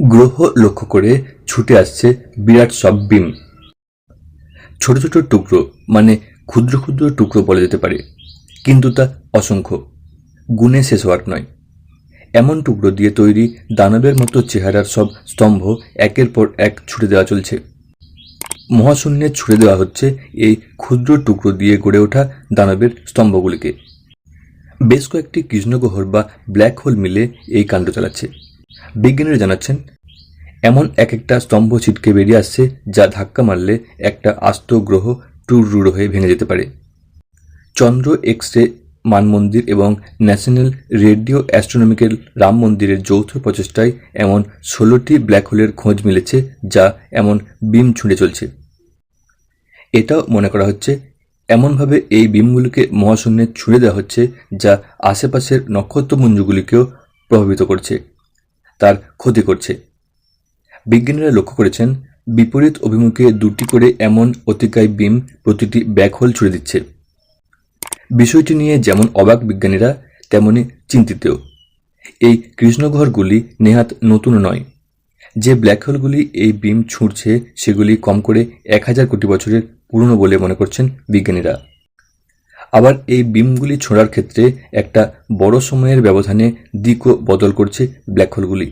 গ্রহ লক্ষ্য করে ছুটে আসছে বিরাট সব বিম। ছোট ছোট টুকরো মানে ক্ষুদ্র ক্ষুদ্র টুকরো বলা যেতে পারে, কিন্তু তা অসংখ্য। গুণে শেষ হওয়ার নয়। এমন টুকরো দিয়ে তৈরি দানবের মতো চেহারার সব স্তম্ভ একের পর এক ছুটে দেওয়া চলছে। মহাশূন্যে ছুড়ে দেওয়া হচ্ছে এই ক্ষুদ্র টুকরো দিয়ে গড়ে ওঠা দানবের স্তম্ভগুলিকে। বেশ কয়েকটি কৃষ্ণগহর বা ব্ল্যাক হোল মিলে এই কাণ্ড চালাচ্ছে। বিজ্ঞানীরা জানাচ্ছেন, এমন এক একটা স্তম্ভ ছিটকে বেরিয়ে আসছে যা ধাক্কা মারলে একটা আস্ত গ্রহ টুররুড়ো হয়ে ভেঙে যেতে পারে। চন্দ্র এক্স রে মানমন্দির এবং ন্যাশনাল রেডিও অ্যাস্ট্রোনমিক্যাল রাম মন্দিরের যৌথ প্রচেষ্টায় এমন ষোলোটি ব্ল্যাক হোলের খোঁজ মিলেছে যা এমন বিম ছুঁড়ে চলছে। এটাও মনে করা হচ্ছে, এমনভাবে এই বিমগুলিকে মহাশূন্যে ছুঁড়ে দেওয়া হচ্ছে যা আশেপাশের নক্ষত্রপুঞ্জগুলিকেও প্রভাবিত করছে। তার ক্ষতি করছে। বিজ্ঞানীরা লক্ষ্য করেছেন, বিপরীত অভিমুখে দুটি করে এমন অতিকায় বিম প্রতিটি ব্ল্যাক হোল ছুড়ে দিচ্ছে। বিষয়টি নিয়ে যেমন অবাক বিজ্ঞানীরা, তেমনি চিন্তিতও। এই কৃষ্ণঘরগুলি নেহাত নতুন নয়। যে ব্ল্যাক হোলগুলি এই বিম ছুঁড়ছে, সেগুলি কম করে এক হাজার কোটি বছরের পুরনো বলে মনে করছেন বিজ্ঞানীরা। আবার এই বিমগুলি ছোঁড়ার ক্ষেত্রে একটা বড় সময়ের ব্যবধানে দিকও বদল করছে ব্ল্যাক হোলগুলি।